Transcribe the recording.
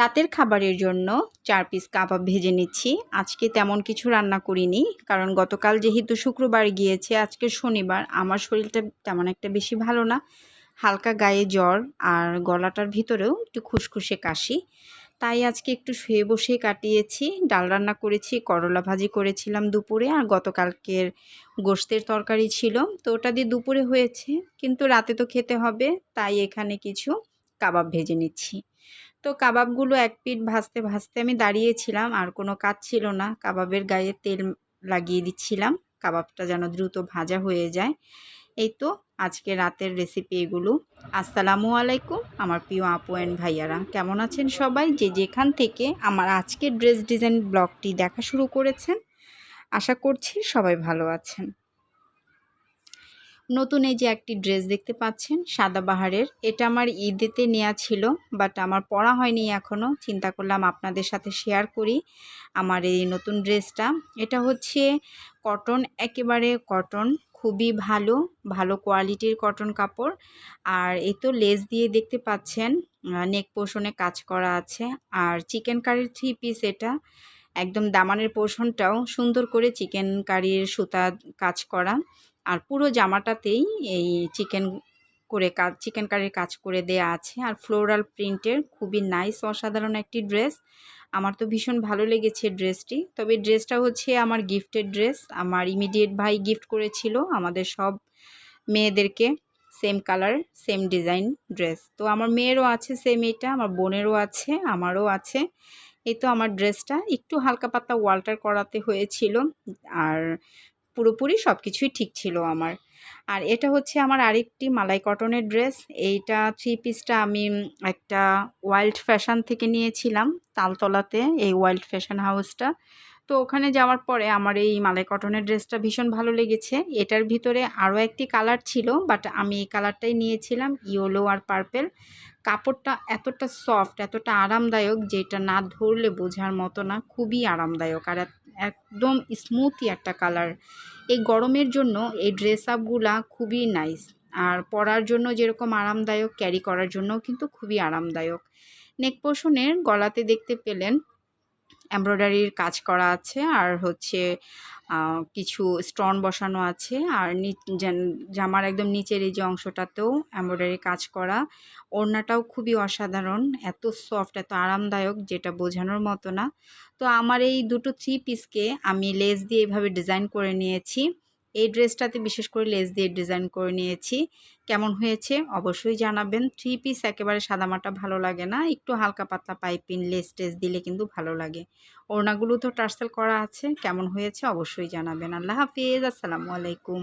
রাতের খাবারের জন্য চার পিস কাবাব ভেজে নিচ্ছি। আজকে তেমন কিছু রান্না করিনি, কারণ গতকাল যেহেতু শুক্রবার গিয়েছে, আজকে শনিবার, আমার শরীরটা তেমন একটা বেশি ভালো না। হালকা গায়ে জ্বর আর গলাটার ভিতরেও একটু খুসখুসে কাশি। তাই আজকে একটু শুয়ে বসে কাটিয়েছি, ডাল রান্না করেছি, করলা ভাজি করেছিলাম দুপুরে আর গতকালকের গোস্তের তরকারি ছিল। তো ওটা দিয়ে দুপুরে হয়েছে, কিন্তু রাতে তো খেতে হবে, তাই এখানে কিছু কাবাব ভেজে নিচ্ছি। তো কাবাবগুলো এক পিঠ ভাজতে ভাজতে আমি দাঁড়িয়েছিলাম, আর কোনো কাজ ছিল না। কাবাবের গায়ে তেল লাগিয়ে দিচ্ছিলাম, কাবাবটা যেন দ্রুত ভাজা হয়ে যায়। এই তো আজকে রাতের রেসিপি এগুলো। আসসালামু আলাইকুম, আমার প্রিয় আপু অ্যান্ড ভাইয়ারা। কেমন আছেন সবাই? যে যেখান থেকে আমার আজকের ড্রেস ডিজাইন ব্লগটি দেখা শুরু করেছেন, আশা করছি সবাই ভালো আছেন। নতুন এই যে একটি ড্রেস দেখতে পাচ্ছেন, সাদা বাহারের। এটা আমার ঈদেতে নেওয়া ছিল বাট আমার পরা হয়নি এখনও চিন্তা করলাম আপনাদের সাথে শেয়ার করি আমার এই নতুন ড্রেসটা। এটা হচ্ছে কটন একেবারে কটন খুবই ভালো ভালো কোয়ালিটির কটন কাপড়। আর এই তো লেস দিয়ে দেখতে পাচ্ছেন নেক পোষণে কাজ করা আছে। আর চিকেন কারির থ্রি পিস এটা, একদম দামানের পোষণটাও সুন্দর করে চিকেন কারির সুতা কাজ করা। আর পুরো জামাটাতেই এই চিকেন করে কাজ, চিকেন কারির কাজ করে দেয়া আছে। আর ফ্লোরাল প্রিন্টের খুবই নাইস, অসাধারণ একটি ড্রেস। আমার তো ভীষণ ভালো লেগেছে ড্রেসটি। তবে ড্রেসটা হচ্ছে আমার গিফটের ড্রেস। আমার ইমিডিয়েট ভাই গিফট করেছিল আমাদের সব মেয়েদেরকে same colour, same design dress. তো আমার মেয়েরও আছে সেম এটা, আমার বোনেরও আছে, আমারও আছে। এই তো আমার ড্রেসটা। একটু হালকা পাতলা ওয়াল্টার করাতে হয়েছিল। আর পুরোপুরি সব কিছুই ঠিক ছিল আমার। আর এটা হচ্ছে আমার আরেকটি মালাই কটনের ড্রেস। এইটা থ্রি পিসটা আমি একটা ওয়াইল্ড ফ্যাশন থেকে নিয়েছিলাম তালতলাতে, এই ওয়াইল্ড ফ্যাশন হাউসটা তো ওখানে যাওয়ার পরে আমার এই মালাই কটনের ড্রেসটা ভীষণ ভালো লেগেছে। এটার ভিতরে আরও একটি কালার ছিল বাট আমি এই কালারটাই নিয়েছিলাম ইয়েলো আর পার্পেল কাপড়টা এতটা সফট এতটা আরামদায়ক, যেটা না ধরলে বোঝার মতো না, খুবই আরামদায়ক। আর একদম স্মুথই একটা কালার এই গরমের জন্য এই ড্রেস আপগুলা খুবই নাইস আর পরার জন্য যেরকম আরামদায়ক ক্যারি করার জন্য কিন্তু খুবই আরামদায়ক. নেক পোষণের গলাতে দেখতে পেলেন এমব্রয়ডারির কাজ করা আছে, আর হচ্ছে কিছু স্টোন বসানো আছে, আর জামার একদম নিচের এই যে অংশটাতেও এমব্রয়ডারি কাজ করা। ওড়নাটাও খুবই অসাধারণ, এত সফট, এত আরামদায়ক, যেটা বোঝানোর মতো না। তো আমার এই দুটো থ্রি পিসকে আমি লেস দিয়ে এভাবে ডিজাইন করে নিয়েছি। এই ড্রেসটাতে বিশেষ করে লেস দিয়ে ডিজাইন করে নিয়েছি। কেমন হয়েছে অবশ্যই জানাবেন। থ্রি পিস একেবারে সাদামাটা ভালো লাগে না। একটু হালকা পাতলা পাইপিন লেস টেস দিলে কিন্তু ভালো লাগে। ওড়নাগুলো তো টার্সেল করা আছে। কেমন হয়েছে অবশ্যই জানাবেন। আল্লাহ হাফিজ। আসসালামু আলাইকুম।